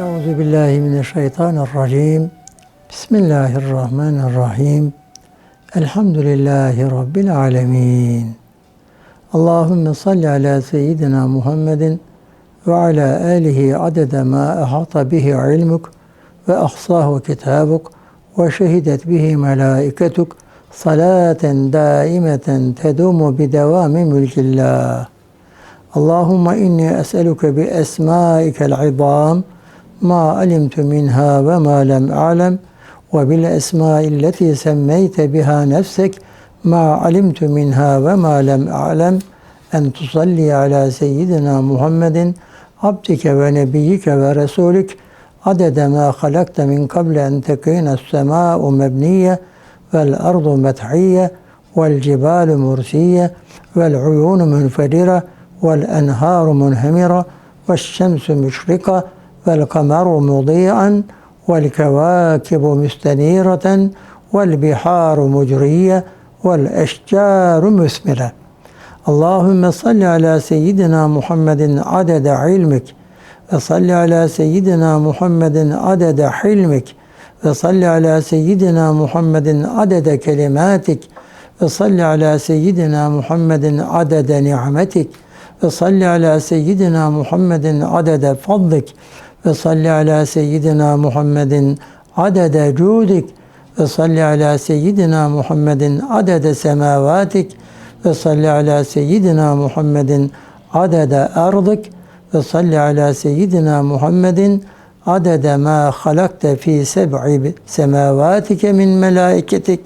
أعوذ بالله من الشيطان الرجيم. بسم الله الرحمن الرحيم. الحمد لله رب العالمين. اللهم صل على سيدنا محمد وعلى آله عدد ما أحاط به علمك وأحصاه كتابك وشهدت به ملائكتك صلاة دائمة تدوم بدوام ملك الله. اللهم إني أسألك بأسمائك العظام minha ve ma lem a'lem ve bil esmailleti semmeyte biha nefsek ma alimtu minha ve ma lem a'lem en tusalli ala seyyidina Muhammedin abdike ve nebiyyike ve resulük adede ma halakte min kable en tekine semâ'u mebniye vel ardu methiyye vel cibalu mursiye vel uyunu münfedire vel kameru mudi'an vel kevakibu müstenireten vel biharu mucriye vel eşcaru müsmire. Allahümme salli ala seyyidina Muhammedin adede ilmik ve salli ala seyyidina Muhammedin adede hilmik ve salli ala seyyidina Muhammedin adede kelimatik ve salli ala seyyidina Muhammedin adede ni'metik ve salli ala seyyidina Muhammedin adede fadlik ve salli ala seyyidina Muhammedin adede cudik. Ve salli ala seyyidina Muhammedin adede semavatik ve salli ala seyyidina Muhammedin adede ardık ve salli ala seyyidina Muhammedin adede ma halakte fi seb'i semavatike min melaiketik.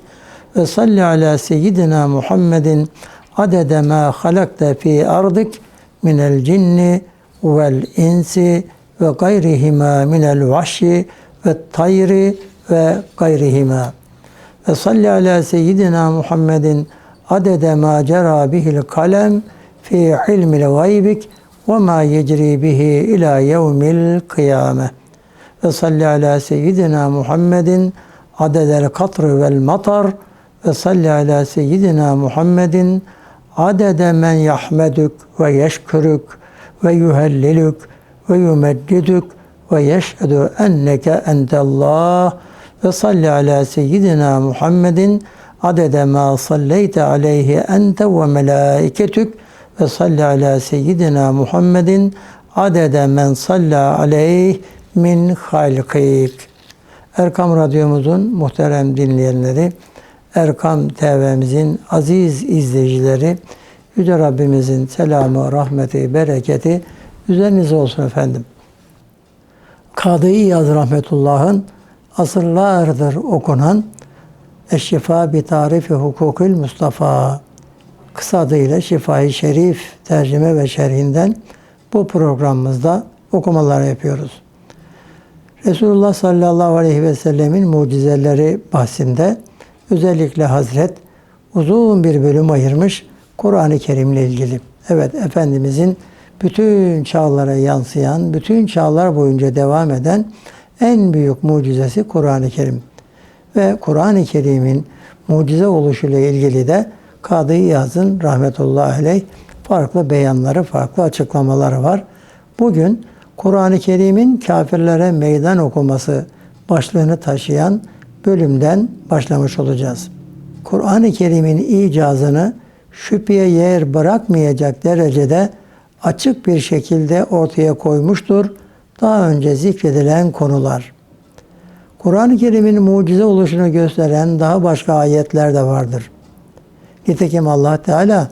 Ve salli ala seyyidina Muhammedin adede ma halakte fi ardık minel cinni vel insi ve gayrihima minel vahşi ve tayri ve gayrihima. Ve salli ala seyyidina Muhammedin adede ma cera bihil kalem fi ilmil gaybik ve ma yecri bihi ila yevmil kıyame. Ve salli ala seyyidina Muhammedin adedel katr vel matar ve salli ala seyyidina Muhammedin adede men yahmedük ve yeşkürük ve yuhellilük ve yumeddidük ve yeşhedü enneke entellah ve salli ala seyyidina Muhammedin adede ma salleyte aleyhi ente ve melaiketük ve salli ala seyyidina Muhammedin adede men salla aleyh min halkik. Erkam Radyomuzun muhterem dinleyenleri, Erkam TV'mizin aziz izleyicileri, Yüce Rabbimizin selamı, rahmeti, bereketi üzerinize olsun efendim. Kadı İyaz Rahmetullah'ın asırlardır okunan Eşşifa bi tarifi hukukül Mustafa kısa adıyla Şifai Şerif tercüme ve şerhinden bu programımızda okumalar yapıyoruz. Resulullah sallallahu aleyhi ve sellemin mucizeleri bahsinde özellikle Hazret uzun bir bölüm ayırmış Kur'an-ı Kerim'le ilgili. Evet Efendimizin bütün çağlara yansıyan, bütün çağlar boyunca devam eden en büyük mucizesi Kur'an-ı Kerim. Ve Kur'an-ı Kerim'in mucize oluşuyla ilgili de Kadı İyaz'ın rahmetullahi aleyh farklı beyanları, farklı açıklamaları var. Bugün Kur'an-ı Kerim'in kafirlere meydan okuması başlığını taşıyan bölümden başlamış olacağız. Kur'an-ı Kerim'in icazını şüpheye yer bırakmayacak derecede açık bir şekilde ortaya koymuştur daha önce zikredilen konular. Kur'an-ı Kerim'in mucize oluşunu gösteren daha başka ayetler de vardır. Nitekim Allah Teala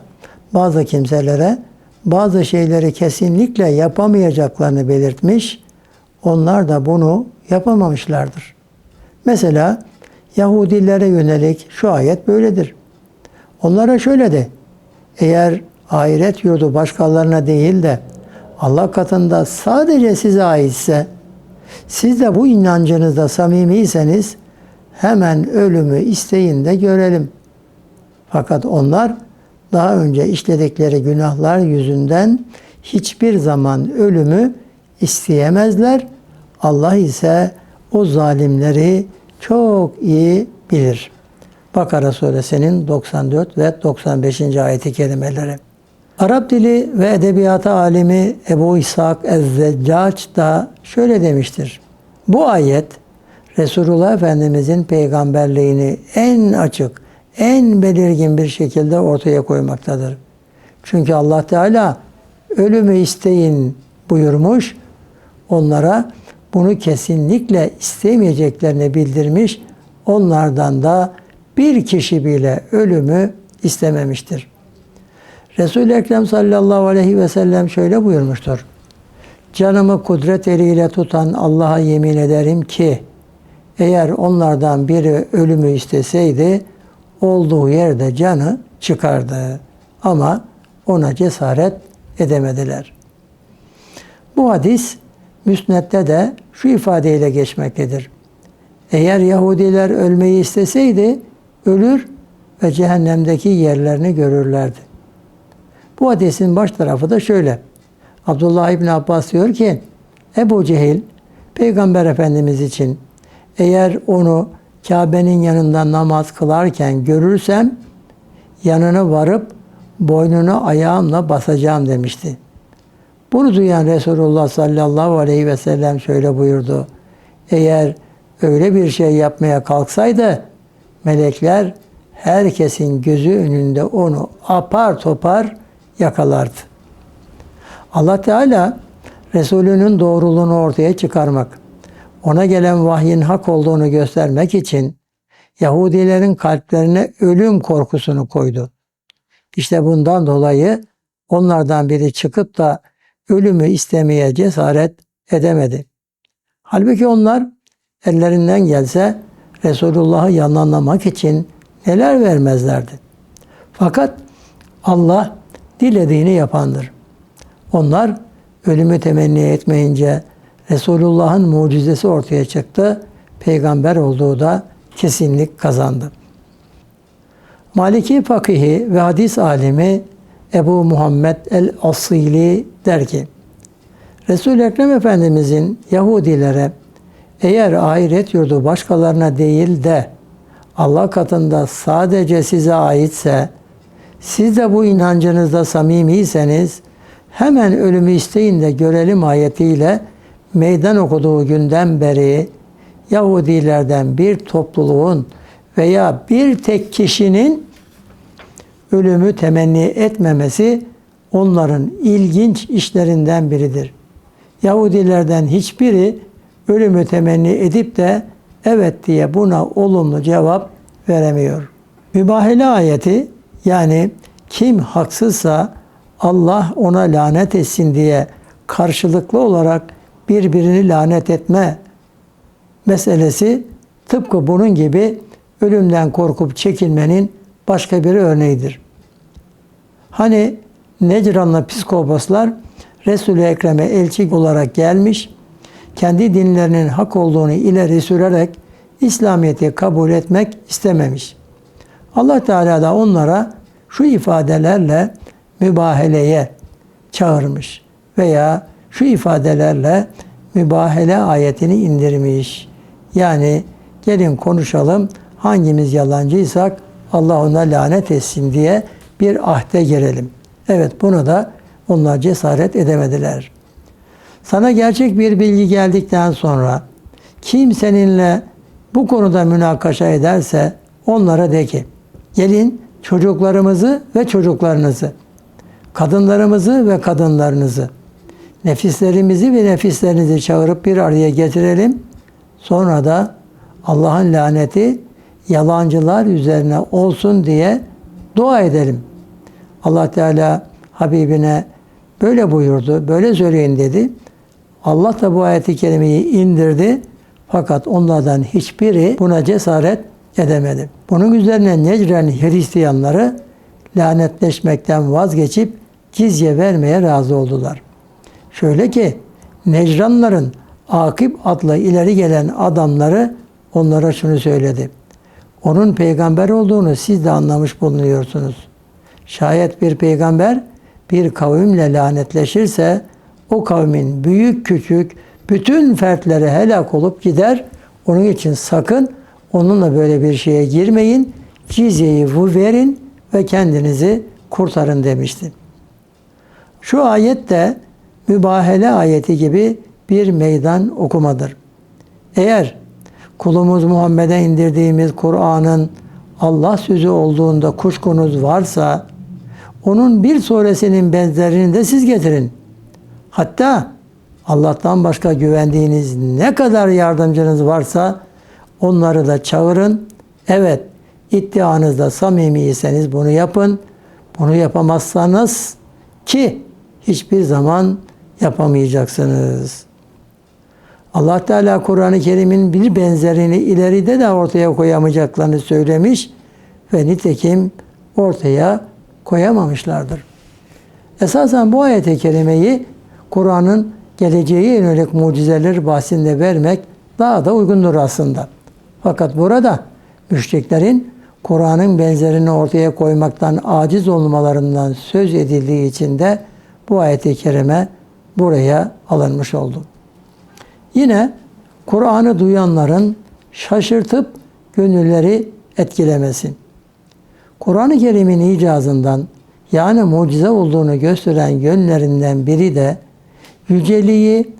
bazı kimselere bazı şeyleri kesinlikle yapamayacaklarını belirtmiş, onlar da bunu yapamamışlardır. Mesela Yahudilere yönelik şu ayet böyledir. Onlara şöyle de, eğer ahiret yurdu başkalarına değil de Allah katında sadece size aitse, siz de bu inancınızda samimiyseniz hemen ölümü isteyin de görelim. Fakat onlar daha önce işledikleri günahlar yüzünden hiçbir zaman ölümü isteyemezler. Allah ise o zalimleri çok iyi bilir. Bakara suresinin 94 ve 95. ayeti kelimeleri. Arap dili ve edebiyatı alimi Ebu İshak Ez-Zeccac da şöyle demiştir. Bu ayet Resulullah Efendimizin peygamberliğini en açık, en belirgin bir şekilde ortaya koymaktadır. Çünkü Allah Teala ölümü isteyin buyurmuş. Onlara bunu kesinlikle istemeyeceklerini bildirmiş. Onlardan da bir kişi bile ölümü istememiştir. Resul-i Ekrem sallallahu aleyhi ve sellem şöyle buyurmuştur. Canımı kudret eliyle tutan Allah'a yemin ederim ki eğer onlardan biri ölümü isteseydi olduğu yerde canı çıkardı. Ama ona cesaret edemediler. Bu hadis Müsned'de de şu ifadeyle geçmektedir. Eğer Yahudiler ölmeyi isteseydi ölür ve cehennemdeki yerlerini görürlerdi. Bu hadisin baş tarafı da şöyle. Abdullah İbni Abbas diyor ki Ebu Cehil Peygamber Efendimiz için eğer onu Kabe'nin yanında namaz kılarken görürsem yanına varıp boynunu ayağımla basacağım demişti. Bunu duyan Resulullah sallallahu aleyhi ve sellem şöyle buyurdu. Eğer öyle bir şey yapmaya kalksaydı melekler herkesin gözü önünde onu apar topar yakalardı. Allah Teala Resulünün doğruluğunu ortaya çıkarmak, ona gelen vahyin hak olduğunu göstermek için Yahudilerin kalplerine ölüm korkusunu koydu. İşte bundan dolayı onlardan biri çıkıp da ölümü istemeye cesaret edemedi. Halbuki onlar ellerinden gelse Resulullah'ı yalanlamak için neler vermezlerdi. Fakat Allah dilediğini yapandır. Onlar ölümü temenni etmeyince Resulullah'ın mucizesi ortaya çıktı. Peygamber olduğu da kesinlik kazandı. Maliki fakihi ve hadis alimi Ebu Muhammed el-Asili der ki, Resul-i Ekrem Efendimizin Yahudilere eğer ahiret yurdu başkalarına değil de Allah katında sadece size aitse, siz de bu inancınızda samimiyseniz hemen ölümü isteyin de görelim ayetiyle meydan okuduğu günden beri Yahudilerden bir topluluğun veya bir tek kişinin ölümü temenni etmemesi onların ilginç işlerinden biridir. Yahudilerden hiçbiri ölümü temenni edip de evet diye buna olumlu cevap veremiyor. Mübahele ayeti yani kim haksızsa Allah ona lanet etsin diye karşılıklı olarak birbirini lanet etme meselesi tıpkı bunun gibi ölümden korkup çekilmenin başka bir örneğidir. Hani Necranlı psikopaslar Resul-i Ekrem'e elçi olarak gelmiş, kendi dinlerinin hak olduğunu ileri sürerek İslamiyet'i kabul etmek istememiş. Allah Teala da onlara şu ifadelerle mübaheleye çağırmış veya şu ifadelerle mübahele ayetini indirmiş. Yani gelin konuşalım hangimiz yalancıysak Allah ona lanet etsin diye bir ahde girelim. Evet bunu da onlar cesaret edemediler. Sana gerçek bir bilgi geldikten sonra kim seninle bu konuda münakaşa ederse onlara de ki gelin çocuklarımızı ve çocuklarınızı, kadınlarımızı ve kadınlarınızı, nefislerimizi ve nefislerinizi çağırıp bir araya getirelim. Sonra da Allah'ın laneti yalancılar üzerine olsun diye dua edelim. Allah Teala Habibine böyle buyurdu, böyle söyleyin dedi. Allah da bu ayeti kerimeyi indirdi. Fakat onlardan hiçbiri buna cesaret edemedi. Bunun üzerine Necren Hristiyanları lanetleşmekten vazgeçip cizye vermeye razı oldular. Şöyle ki Necranların Akip adlı ileri gelen adamları onlara şunu söyledi. Onun peygamber olduğunu siz de anlamış bulunuyorsunuz. Şayet bir peygamber bir kavimle lanetleşirse o kavmin büyük küçük bütün fertleri helak olup gider. Onun için sakın onunla böyle bir şeye girmeyin. Cizyeyi verin ve kendinizi kurtarın demişti. Şu ayet de mübahele ayeti gibi bir meydan okumadır. Eğer kulumuz Muhammed'e indirdiğimiz Kur'an'ın Allah sözü olduğunda kuşkunuz varsa onun bir suresinin benzerini de siz getirin. Hatta Allah'tan başka güvendiğiniz ne kadar yardımcınız varsa onları da çağırın. Evet, iddianızda samimiyseniz bunu yapın. Bunu yapamazsanız ki hiçbir zaman yapamayacaksınız. Allah Teala Kur'an-ı Kerim'in bir benzerini ileride de ortaya koyamayacaklarını söylemiş ve nitekim ortaya koyamamışlardır. Esasen bu ayet-i kerimeyi Kur'an'ın geleceğe yönelik mucizeler bahsinde vermek daha da uygundur aslında. Fakat burada müşriklerin Kur'an'ın benzerini ortaya koymaktan aciz olmalarından söz edildiği için de bu ayet-i kerime buraya alınmış oldu. Yine Kur'an'ı duyanların şaşırtıp gönülleri etkilemesin. Kur'an-ı Kerim'in icazından yani mucize olduğunu gösteren yönlerinden biri de yüceliği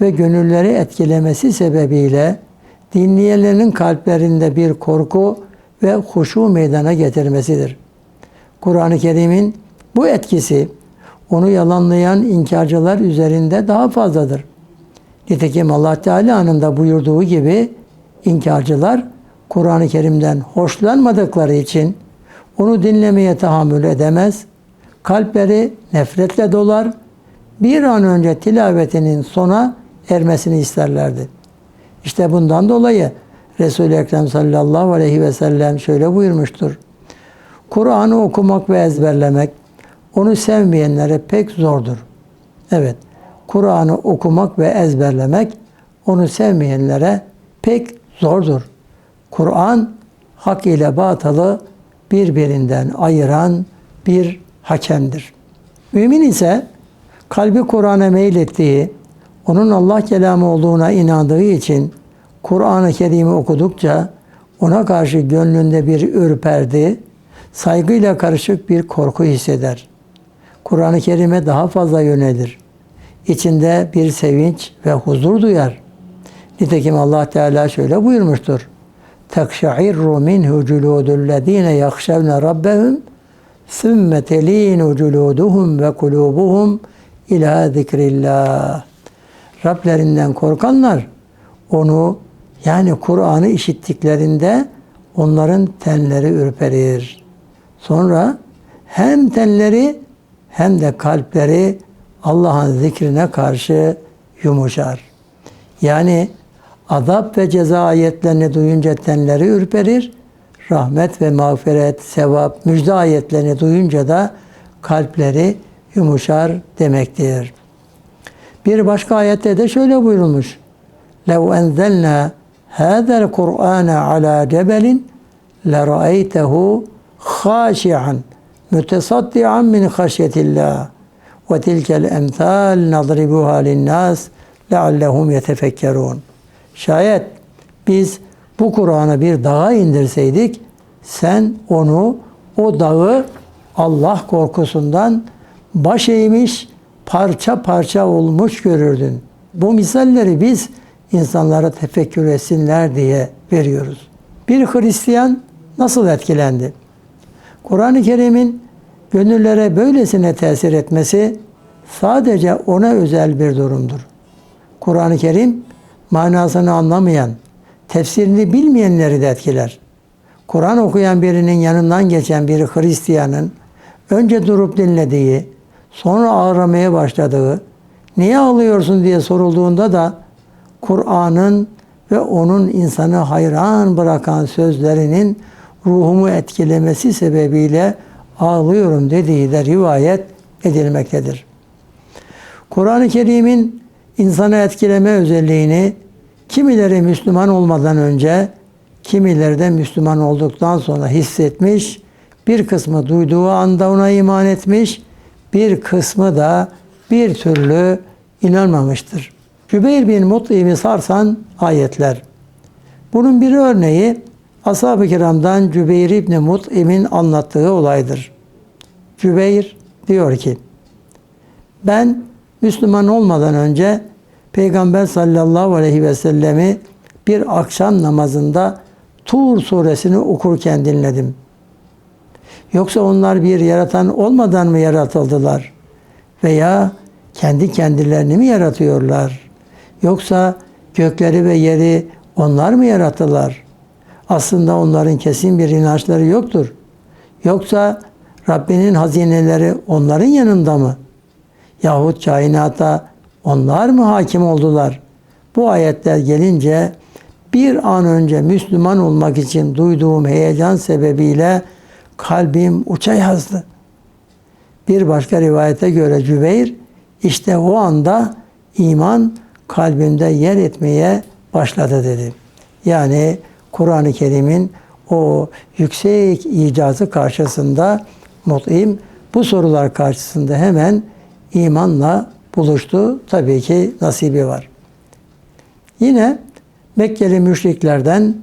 ve gönülleri etkilemesi sebebiyle dinleyenlerin kalplerinde bir korku ve huşu meydana getirmesidir. Kur'an-ı Kerim'in bu etkisi onu yalanlayan inkarcılar üzerinde daha fazladır. Nitekim Allah Teala'nın da buyurduğu gibi inkarcılar Kur'an-ı Kerim'den hoşlanmadıkları için onu dinlemeye tahammül edemez, kalpleri nefretle dolar, bir an önce tilavetinin sona ermesini isterlerdi. İşte bundan dolayı Resul-i Ekrem sallallahu aleyhi ve sellem şöyle buyurmuştur. Kur'an'ı okumak ve ezberlemek onu sevmeyenlere pek zordur. Evet, Kur'an'ı okumak ve ezberlemek onu sevmeyenlere pek zordur. Kur'an hak ile batılı birbirinden ayıran bir hakemdir. Mümin ise kalbi Kur'an'a meylettiği, onun Allah kelamı olduğuna inandığı için Kur'an-ı Kerim'i okudukça ona karşı gönlünde bir ürperdi, saygıyla karışık bir korku hisseder. Kur'an-ı Kerim'e daha fazla yönelir. İçinde bir sevinç ve huzur duyar. Nitekim Allah Teala şöyle buyurmuştur. Tekşa'irru minhu culudüllezine yakşevne rabbehum ثُمَّ تَل۪ينُ جُلُودُهُمْ وَقُلُوبُهُمْ ila zikrillah. Rablerinden korkanlar onu yani Kur'an'ı işittiklerinde onların tenleri ürperir. Sonra hem tenleri hem de kalpleri Allah'ın zikrine karşı yumuşar. Yani azap ve ceza ayetlerini duyunca tenleri ürperir. Rahmet ve mağfiret, sevap, müjde ayetlerini duyunca da kalpleri yumuşar demektir. Bir başka ayette de şöyle buyurulmuş. لَوْ اَنْزَلْنَا هَذَا الْقُرْآنَ عَلَى جَبَلٍ لَرَأَيْتَهُ خَاشِعًا مُتَصَدِّعًا مِنْ خَشْيَةِ اللّٰهِ وَتِلْكَ الْاَمْثَالِ نَضْرِبُهَا لِلنَّاسِ لَعَلَّهُمْ يَتَفَكَّرُونَ Şayet biz bu Kur'an'ı bir dağa indirseydik, sen onu, o dağı Allah korkusundan baş eğmiş, parça parça olmuş görürdün. Bu misalleri biz insanlara tefekkür etsinler diye veriyoruz. Bir Hristiyan nasıl etkilendi? Kur'an-ı Kerim'in gönüllere böylesine tesir etmesi sadece ona özel bir durumdur. Kur'an-ı Kerim manasını anlamayan, tefsirini bilmeyenleri de etkiler. Kur'an okuyan birinin yanından geçen bir Hristiyanın önce durup dinlediği, sonra ağlamaya başladığı, niye ağlıyorsun diye sorulduğunda da Kur'an'ın ve onun insanı hayran bırakan sözlerinin ruhumu etkilemesi sebebiyle ağlıyorum dediği de rivayet edilmektedir. Kur'an-ı Kerim'in insanı etkileme özelliğini kimileri Müslüman olmadan önce, kimileri de Müslüman olduktan sonra hissetmiş, bir kısmı duyduğu anda ona iman etmiş, bir kısmı da bir türlü inanmamıştır. Cübeyr bin Mut'im'i sarsan ayetler. Bunun bir örneği Ashab-ı kiramdan Cübeyr İbni Mut'im'in anlattığı olaydır. Cübeyr diyor ki, Ben Müslüman olmadan önce Peygamber sallallahu aleyhi ve sellemi bir akşam namazında Tur suresini okurken dinledim. Yoksa onlar bir yaratan olmadan mı yaratıldılar? Veya kendi kendilerini mi yaratıyorlar? Yoksa gökleri ve yeri onlar mı yarattılar? Aslında onların kesin bir inançları yoktur. Yoksa Rabbinin hazineleri onların yanında mı? Yahut kainata onlar mı hakim oldular? Bu ayetler gelince bir an önce Müslüman olmak için duyduğum heyecan sebebiyle kalbim uça yazdı. Bir başka rivayete göre Cübeyr işte o anda iman kalbimde yer etmeye başladı dedi. Yani Kur'an-ı Kerim'in o yüksek icazı karşısında Mut'im bu sorular karşısında hemen imanla buluştu. Tabii ki nasibi var. Yine Mekkeli müşriklerden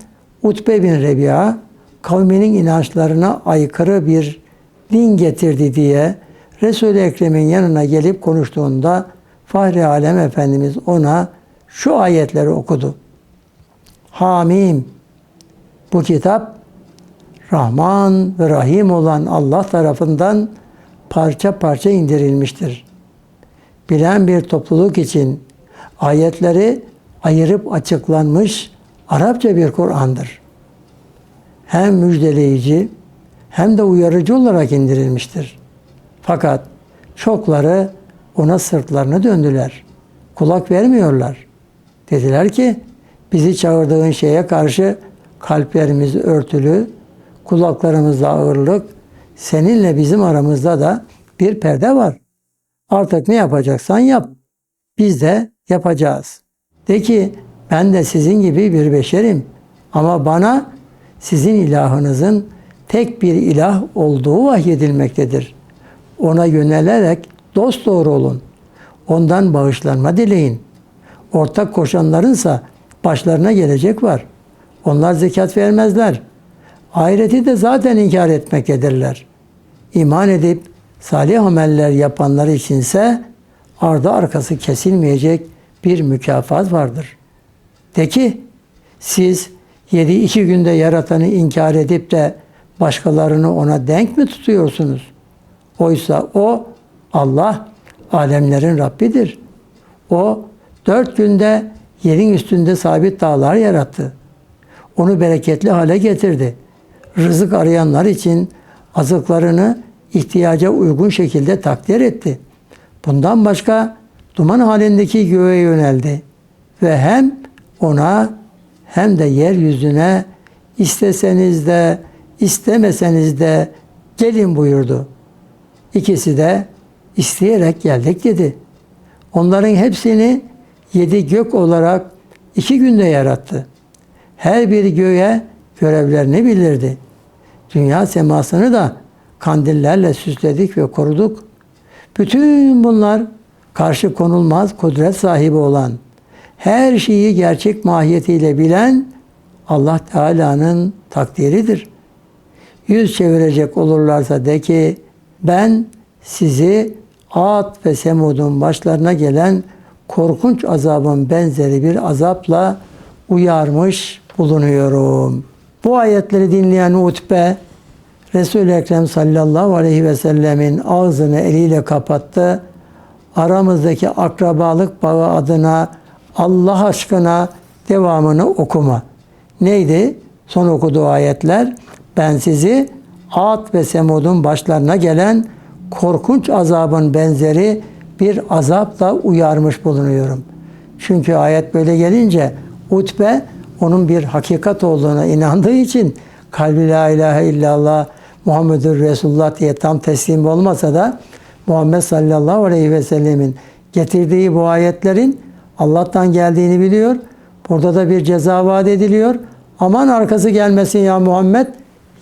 Utbe bin Rebi'a kavminin inançlarına aykırı bir din getirdi diye Resul-i Ekrem'in yanına gelip konuştuğunda Fahri Alem Efendimiz ona şu ayetleri okudu. Hamim bu kitap Rahman ve Rahim olan Allah tarafından parça parça indirilmiştir. Bilen bir topluluk için ayetleri ayırıp açıklanmış Arapça bir Kur'an'dır. Hem müjdeleyici hem de uyarıcı olarak indirilmiştir. Fakat çokları ona sırtlarını döndüler. Kulak vermiyorlar. Dediler ki bizi çağırdığın şeye karşı kalplerimiz örtülü, kulaklarımızda ağırlık, seninle bizim aramızda da bir perde var. Artık ne yapacaksan yap. Biz de yapacağız. De ki ben de sizin gibi bir beşerim. Ama bana sizin ilahınızın tek bir ilah olduğu vahyedilmektedir. Ona yönelerek dost doğru olun. Ondan bağışlanma dileyin. Ortak koşanlarınsa başlarına gelecek var. Onlar zekat vermezler. Ahireti de zaten inkar etmektedirler. İman edip salih ameller yapanlar içinse ardı arkası kesilmeyecek bir mükafat vardır. De ki siz yedi iki günde yaratanı inkar edip de başkalarını ona denk mi tutuyorsunuz? Oysa o Allah alemlerin Rabbidir. O dört günde yerin üstünde sabit dağlar yarattı. Onu bereketli hale getirdi. Rızık arayanlar için azıklarını ihtiyaca uygun şekilde takdir etti. Bundan başka duman halindeki göğe yöneldi ve hem ona hem de yeryüzüne isteseniz de istemeseniz de gelin buyurdu. İkisi de isteyerek geldik dedi. Onların hepsini yedi gök olarak iki günde yarattı. Her bir göğe görevlerini bildirdi. Dünya semasını da kandillerle süsledik ve koruduk. Bütün bunlar karşı konulmaz kudret sahibi olan, her şeyi gerçek mahiyetiyle bilen Allah Teala'nın takdiridir. Yüz çevirecek olurlarsa de ki ben sizi Ad ve Semud'un başlarına gelen korkunç azabın benzeri bir azapla uyarmış bulunuyorum. Bu ayetleri dinleyen Utbe Resul-i Ekrem sallallahu aleyhi ve sellemin ağzını eliyle kapattı. Aramızdaki akrabalık bağı adına Allah aşkına devamını okuma. Neydi? Son okuduğu ayetler. Ben sizi Ad ve Semud'un başlarına gelen korkunç azabın benzeri bir azapla uyarmış bulunuyorum. Çünkü ayet böyle gelince Utbe onun bir hakikat olduğuna inandığı için kalbi la ilahe illallah Muhammedur Resulullah diye tam teslim olmasa da Muhammed sallallahu aleyhi ve sellemin getirdiği bu ayetlerin Allah'tan geldiğini biliyor. Burada da bir ceza vaat ediliyor. Aman arkası gelmesin ya Muhammed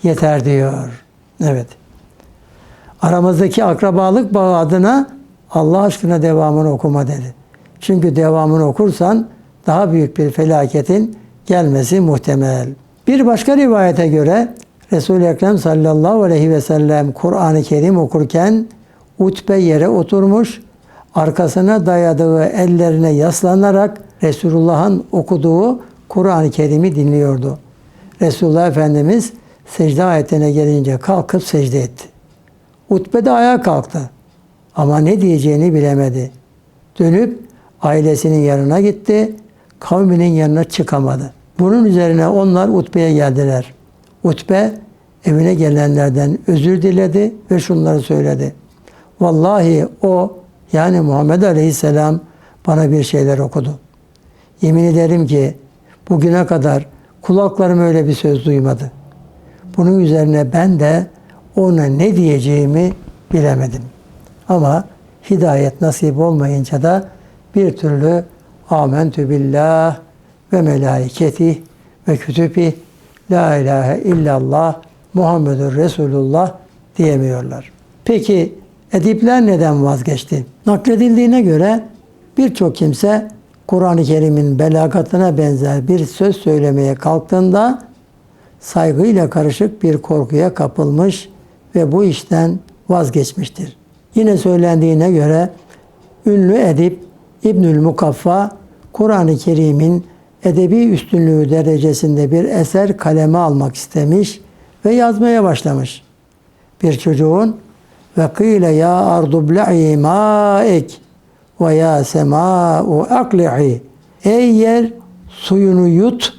yeter diyor. Evet. Aramızdaki akrabalık bağı adına Allah aşkına devamını okuma dedi. Çünkü devamını okursan daha büyük bir felaketin gelmesi muhtemel. Bir başka rivayete göre Resul-i Ekrem sallallahu aleyhi ve sellem Kur'an-ı Kerim okurken Utbe yere oturmuş, arkasına dayadığı ellerine yaslanarak Resulullah'ın okuduğu Kur'an-ı Kerim'i dinliyordu. Resulullah Efendimiz secde ayetine gelince kalkıp secde etti. Utbe de ayağa kalktı. Ama ne diyeceğini bilemedi. Dönüp ailesinin yanına gitti. Kavminin yanına çıkamadı. Bunun üzerine onlar Utbe'ye geldiler. Utbe evine gelenlerden özür diledi ve şunları söyledi. Vallahi o yani Muhammed Aleyhisselam bana bir şeyler okudu. Yemin ederim ki bugüne kadar kulaklarım öyle bir söz duymadı. Bunun üzerine ben de ona ne diyeceğimi bilemedim. Ama hidayet nasip olmayınca da bir türlü amentü billah ve melaiketi ve kütübi la ilahe illallah Muhammedur Resulullah diyemiyorlar. Peki edipler neden vazgeçti? Nakledildiğine göre birçok kimse Kur'an-ı Kerim'in belagatına benzer bir söz söylemeye kalktığında saygıyla karışık bir korkuya kapılmış ve bu işten vazgeçmiştir. Yine söylendiğine göre ünlü edip İbnül Mukaffa Kur'an-ı Kerim'in edebi üstünlüğü derecesinde bir eser kaleme almak istemiş ve yazmaya başlamış. Bir çocuğun ve kıyle ya ardu bla'i ma'ek ve ya sema'u akli'i Ey yer suyunu yut,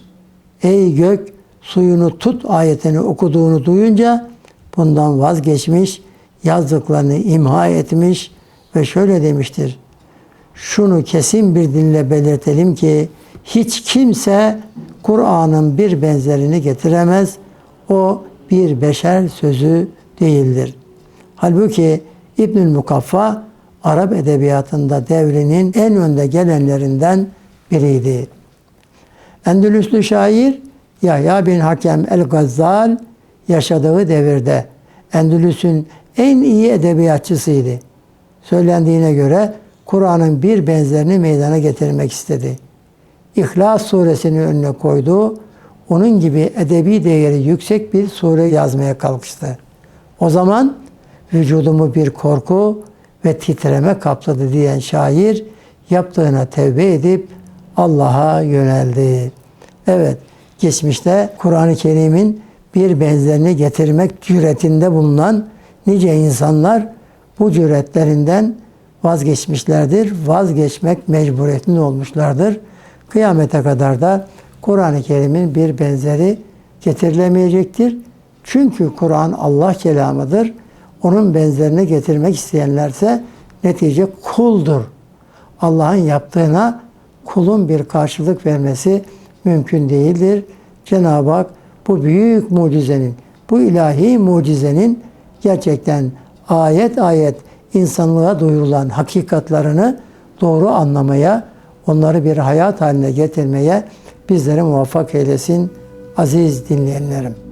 ey gök suyunu tut ayetini okuduğunu duyunca bundan vazgeçmiş, yazdıklarını imha etmiş ve şöyle demiştir. Şunu kesin bir dille belirtelim ki hiç kimse Kur'an'ın bir benzerini getiremez. O bir beşer sözü değildir. Halbuki İbnül Mukaffa Arap edebiyatında devrinin en önde gelenlerinden biriydi. Endülüslü şair Yahya bin Hakem el-Gazzal yaşadığı devirde Endülüs'ün en iyi edebiyatçısıydı. Söylendiğine göre Kur'an'ın bir benzerini meydana getirmek istedi. İhlas suresini önüne koydu. Onun gibi edebi değeri yüksek bir sure yazmaya kalkıştı. O zaman vücudumu bir korku ve titreme kapladı diyen şair yaptığına tevbe edip Allah'a yöneldi. Evet, geçmişte Kur'an-ı Kerim'in bir benzerini getirmek cüretinde bulunan nice insanlar bu cüretlerinden vazgeçmişlerdir. Vazgeçmek mecburiyetinde olmuşlardır. Kıyamete kadar da Kur'an-ı Kerim'in bir benzeri getirilemeyecektir. Çünkü Kur'an Allah kelamıdır. Onun benzerini getirmek isteyenlerse netice kuldur. Allah'ın yaptığına kulun bir karşılık vermesi mümkün değildir. Cenab-ı Hak bu büyük mucizenin, bu ilahi mucizenin gerçekten ayet ayet insanlığa duyurulan hakikatlarını doğru anlamaya, onları bir hayat haline getirmeye bizlere muvaffak eylesin aziz dinleyenlerim.